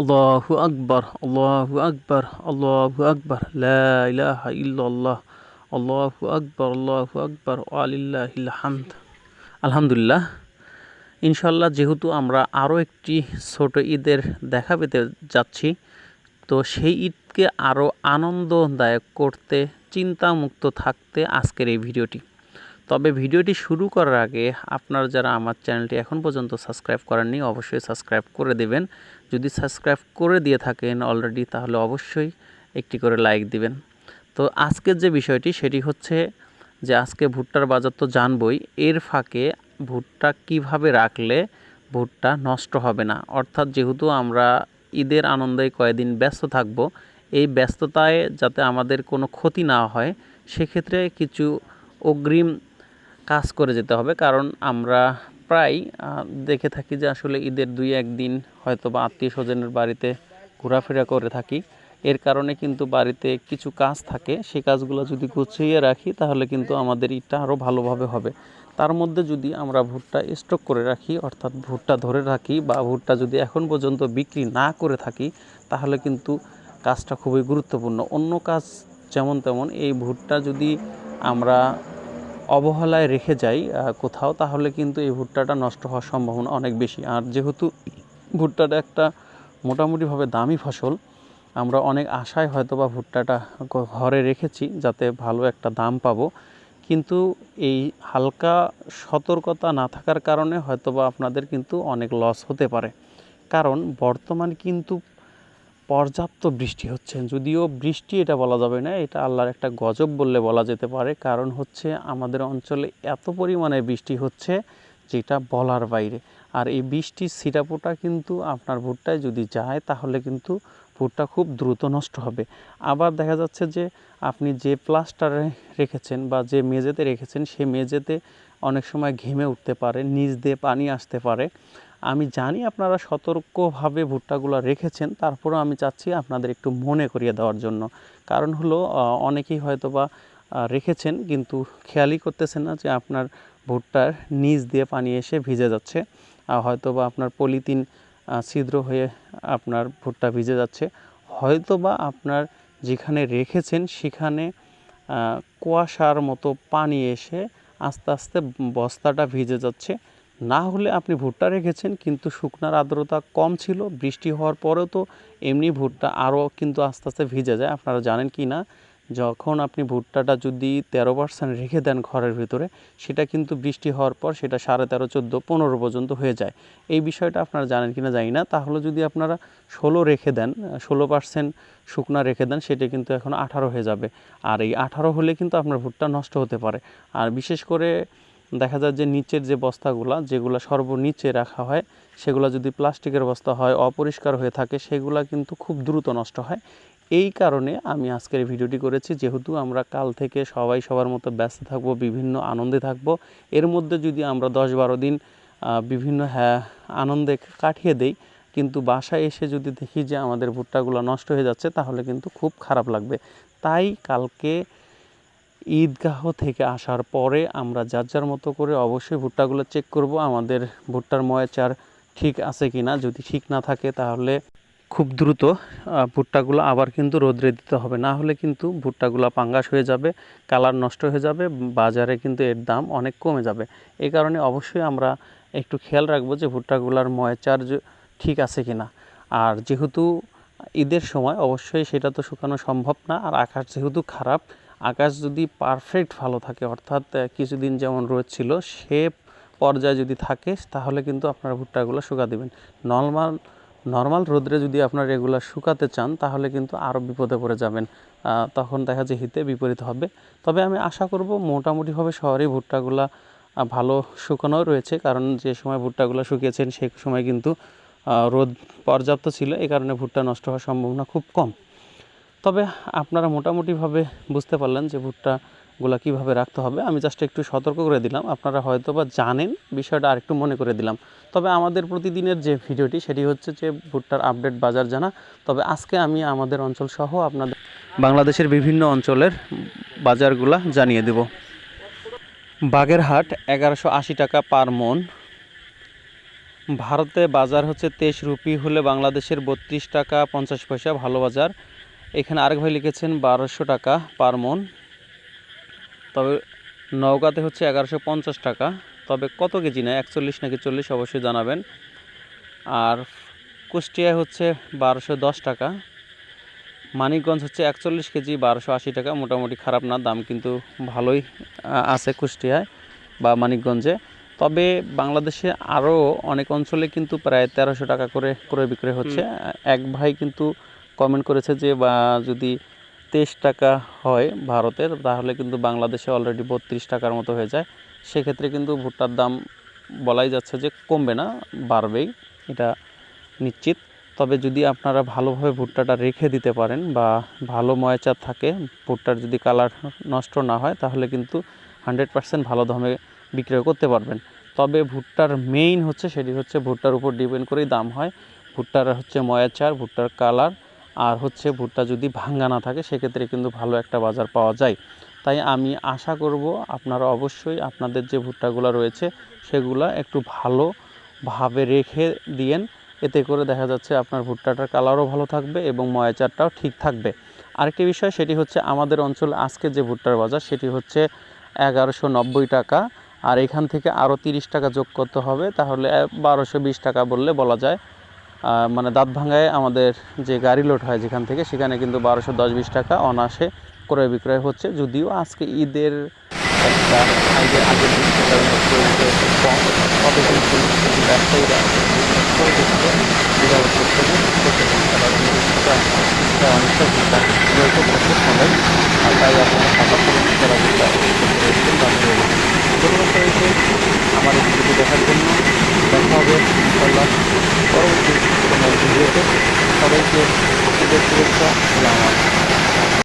আল্লাহু আকবর আল্লাহু আকবার আল্লাহু আকবর লা ইলাহা ইল্লাল্লাহ আল্লাহু আকবার আল্লাহু আকবার আলিল্লাহিল হামদ আলহামদুলিল্লাহ ইনশাল্লাহ যেহেতু আমরা আরও একটি ছোট ঈদের দেখা পেতে যাচ্ছি, তো সেই ঈদকে আরও আনন্দদায়ক করতে, চিন্তামুক্ত থাকতে আজকের এই ভিডিওটি। তবে ভিডিওটি শুরু করার আগে আপনারা যারা আমার চ্যানেলটি এখন পর্যন্ত সাবস্ক্রাইব করেননি, অবশ্যই সাবস্ক্রাইব করে দেবেন। যদি সাবস্ক্রাইব করে দিয়ে থাকেন অলরেডি তাহলে অবশ্যই একটি করে লাইক দিবেন। তো আজকের যে বিষয়টি, সেটি হচ্ছে যে আজকে ভুট্টার বাজার তো জানবই, এর ফাঁকে ভুট্টা কীভাবে রাখলে ভুট্টা নষ্ট হবে না? অর্থাৎ যেহেতু আমরা ঈদের আনন্দে কয়েকদিন ব্যস্ত থাকব, এই ব্যস্ততায় যাতে আমাদের কোনো ক্ষতি না হয়, সেক্ষেত্রে কিছু অগ্রিম কাজ করে যেতে হবে। কারণ আমরা প্রায় দেখে থাকি যে আসলে ঈদের দুই একদিন হয়তো বা আত্মীয় স্বজনের বাড়িতে ঘোরাফেরা করে থাকি। এর কারণে কিন্তু বাড়িতে কিছু কাজ থাকে। সেই কাজগুলো যদি গুছিয়ে রাখি, তাহলে কিন্তু আমাদের ঈদটা আরও ভালোভাবে হবে। তার মধ্যে যদি আমরা ভুট্টা স্টক করে রাখি, অর্থাৎ ভুট্টা ধরে রাখি বা ভুট্টা যদি এখন পর্যন্ত বিক্রি না করে থাকি, তাহলে কিন্তু কাজটা খুবই গুরুত্বপূর্ণ। অন্য কাজ যেমন তেমন, এই ভুট্টা যদি আমরা অবহেলায় রেখে যাই কোথাও, তাহলে কিন্তু এই ভুট্টাটা নষ্ট হওয়ার সম্ভাবনা অনেক বেশি। আর যেহেতু ভুট্টাটা একটা মোটামুটিভাবে দামি ফসল, আমরা অনেক আশায় হয়তো বা ভুট্টাটা ঘরে রেখেছি যাতে ভালো একটা দাম পাবো। কিন্তু এই হালকা সতর্কতা না থাকার কারণে হয়তো বা আপনাদের কিন্তু অনেক লস হতে পারে। কারণ বর্তমান কিন্তু পর্যাপ্ত বৃষ্টি হচ্ছে। যদিও বৃষ্টি এটা বলা যাবে না, এটা আল্লাহর একটা গজব বললে বলা যেতে পারে। কারণ হচ্ছে আমাদের অঞ্চলে এত পরিমাণে বৃষ্টি হচ্ছে যেটা বলার বাইরে। আর এই বৃষ্টির সিটাপোটা কিন্তু আপনার ভুট্টায় যদি যায় তাহলে কিন্তু ভুট্টা খুব দ্রুত নষ্ট হবে। আবার দেখা যাচ্ছে যে আপনি যে প্লাস্টারে রেখেছেন বা যে মেঝেতে রেখেছেন সেই মেঝেতে অনেক সময় ঘেমে উঠতে পারে, নিচ দিয়ে পানি আসতে পারে। আমি জানি আপনারা সতর্কভাবে ভুট্টাগুলো রেখেছেন, তারপরেও আমি চাচ্ছি আপনাদের একটু মনে করিয়ে দেওয়ার জন্য। কারণ হলো অনেকেই হয়তো বা রেখেছেন কিন্তু খেয়ালই করতেছেন না যে আপনার ভুট্টার নিচ দিয়ে পানি এসে ভিজে যাচ্ছে। হয়তো বা আপনার পলিথিন ছিদ্র হয়ে আপনার ভুট্টা ভিজে যাচ্ছে। হয়তো বা আপনার যেখানে রেখেছেন সেখানে কুয়াশার মতো পানি এসে আস্তে আস্তে বস্তাটা ভিজে যাচ্ছে। না হলে আপনি ভুট্টা রেখেছেন, কিন্তু শুকনার আর্দ্রতা কম ছিল, বৃষ্টি হওয়ার পরেও তো এমনি ভুট্টা আরও কিন্তু আস্তে আস্তে ভিজে যায়। আপনারা জানেন কি না, যখন আপনি ভুট্টাটা যদি তেরো পার্সেন্ট রেখে দেন ঘরের ভিতরে, সেটা কিন্তু বৃষ্টি হওয়ার পর সেটা সাড়ে তেরো, চোদ্দ, পনেরো পর্যন্ত হয়ে যায়। এই বিষয়টা আপনারা জানেন কি না, জানি না। তাহলে যদি আপনারা ষোলো রেখে দেন, ষোলো পার্সেন্ট শুকনা রেখে দেন, সেটা কিন্তু এখন আঠারো হয়ে যাবে। আর এই আঠারো হলে কিন্তু আপনার ভুট্টা নষ্ট হতে পারে। আর বিশেষ করে দেখা যায় যে নিচের যে বস্তাগুলা, যেগুলো সর্বনিচে রাখা হয়, সেগুলো যদি প্লাস্টিকের বস্তা হয়, অপরিষ্কার হয়ে থাকে, সেগুলো কিন্তু খুব দ্রুত নষ্ট হয়। এই কারণে আমি আজকের ভিডিওটি করেছি। যেহেতু আমরা কাল থেকে সবাই সবার মতো ব্যস্ত থাকব, বিভিন্ন আনন্দে থাকব, এর মধ্যে যদি আমরা দশ বারো দিন বিভিন্ন হ্যাঁ আনন্দে কাটিয়ে দেই, কিন্তু বাসায় এসে যদি দেখি যে আমাদের ভুট্টাগুলো নষ্ট হয়ে যাচ্ছে, তাহলে কিন্তু খুব খারাপ লাগবে। তাই কালকে ঈদগাহ থেকে আসার পরে আমরা যার যার মতো করে অবশ্যই ভুট্টাগুলো চেক করব। আমাদের ভুট্টার ময়চার ঠিক আছে কি না যদি ঠিক না থাকে তাহলে খুব দ্রুত ভুট্টাগুলো আবার কিন্তু রোদ্রে দিতে হবে। না হলে কিন্তু ভুট্টাগুলো পাঙ্গাস হয়ে যাবে, কালার নষ্ট হয়ে যাবে, বাজারে কিন্তু এর দাম অনেক কমে যাবে। এই কারণে অবশ্যই আমরা একটু খেয়াল রাখব যে ভুট্টাগুলোর ময়চার ঠিক আছে কি না আর যেহেতু ঈদের সময়, অবশ্যই সেটা তো শুকানো সম্ভব না। আর আকাশ যেহেতু খারাপ আকাশ যদি পারফেক্ট ভালো থাকে, অর্থাৎ কিছুদিন যেমন রোদ ছিল, সে পর্যায়ে যদি থাকে, তাহলে কিন্তু আপনার ভুট্টাগুলো শুকা দেবেন। নর্মাল নর্মাল রোদ্রে যদি আপনার এগুলো শুকাতে চান, তাহলে কিন্তু আরও বিপদে পড়ে যাবেন। তখন দেখা যায় হিতে বিপরীত হবে। তবে আমি আশা করব মোটামুটিভাবে শহরে ভুট্টাগুলা ভালো শুকানো রয়েছে। কারণ যে সময় ভুট্টাগুলো শুকিয়েছেন সেই সময় কিন্তু রোদ পর্যাপ্ত ছিল। এই কারণে ভুট্টা নষ্ট হওয়ার সম্ভাবনা খুব কম। তবে আপনারা মোটামুটিভাবে বুঝতে পারলেন যে ভুট্টাগুলো কীভাবে রাখতে হবে। আমি জাস্ট একটু সতর্ক করে দিলাম। আপনারা হয়তো বা জানেন, বিষয়টা আরেকটু মনে করে দিলাম। তবে আমাদের প্রতিদিনের যে ভিডিওটি, সেটি হচ্ছে যে ভুট্টার আপডেট বাজার জানা। তবে আজকে আমি আমাদের অঞ্চল সহ আপনাদের বাংলাদেশের বিভিন্ন অঞ্চলের বাজারগুলা জানিয়ে দেব। বাগেরহাট, এগারোশো আশি টাকা পার মন। ভারতে বাজার হচ্ছে তেইশ রুপি হলে বাংলাদেশের বত্রিশ টাকা পঞ্চাশ পয়সা ভালো বাজার। এখানে আরেক ভাই লিখেছেন বারোশো টাকা পার মন। তবে নওগাঁতে হচ্ছে এগারোশো পঞ্চাশ টাকা। তবে কত কেজি নেয়? একচল্লিশ নাকি চল্লিশ? অবশ্যই জানাবেন। আর কুষ্টিয়ায় হচ্ছে বারোশো দশ টাকা। মানিকগঞ্জ হচ্ছে একচল্লিশ কেজি বারোশো আশি টাকা। মোটামুটি খারাপ না দাম কিন্তু ভালোই আছে কুষ্টিয়ায় বা মানিকগঞ্জে। তবে বাংলাদেশে আরও অনেক অঞ্চলে কিন্তু প্রায় তেরোশো টাকা করে ক্রয় বিক্রয় হচ্ছে। এক ভাই কিন্তু কমেন্ট করেছে যে, বা যদি তেইশ টাকা হয় ভারতের তাহলে কিন্তু বাংলাদেশে অলরেডি বত্রিশ টাকার মতো হয়ে যায়। সেক্ষেত্রে কিন্তু ভুট্টার দাম বলাই যাচ্ছে যে কমবে না, বাড়বেই, এটা নিশ্চিত। তবে যদি আপনারা ভালোভাবে ভুট্টাটা রেখে দিতে পারেন বা ভালো ময়চার থাকে, ভুট্টার যদি কালার নষ্ট না হয়, তাহলে কিন্তু হান্ড্রেড পার্সেন্ট ভালো দামে বিক্রয় করতে পারবেন। তবে ভুট্টার মেইন হচ্ছে, সেটি হচ্ছে ভুট্টার উপর ডিপেন্ড করেই দাম হয়। ভুট্টার হচ্ছে ময়াচার ভুট্টার কালার আর হচ্ছে ভুট্টা যদি ভাঙ্গা না থাকে, সেক্ষেত্রে কিন্তু ভালো একটা বাজার পাওয়া যায়। তাই আমি আশা করব আপনারা অবশ্যই আপনাদের যে ভুট্টাগুলো রয়েছে, সেগুলা একটু ভালোভাবে রেখে দিয়েন। এতে করে দেখা যাচ্ছে আপনার ভুট্টাটার কালারও ভালো থাকবে এবং ময়াচারটাও ঠিক থাকবে। আরেকটি বিষয়, সেটি হচ্ছে আমাদের অঞ্চলে আজকে যে ভুট্টার বাজার, সেটি হচ্ছে এগারোশো নব্বই টাকা। আর এখান থেকে আরও তিরিশ টাকা যোগ করতে হবে, তাহলে বারোশো বিশ টাকা বললে বলা যায়। মানে দাঁত ভাঙ্গায় আমাদের যে গাড়ি লোড হয় যেখান থেকে, সেখানে কিন্তু বারোশো দশ বিশ টাকা অনাসে ক্রয় বিক্রয় হচ্ছে। যদিও আজকে ঈদের একটা তবে ব্যবসায়ীরা করে দিচ্ছে বিরাট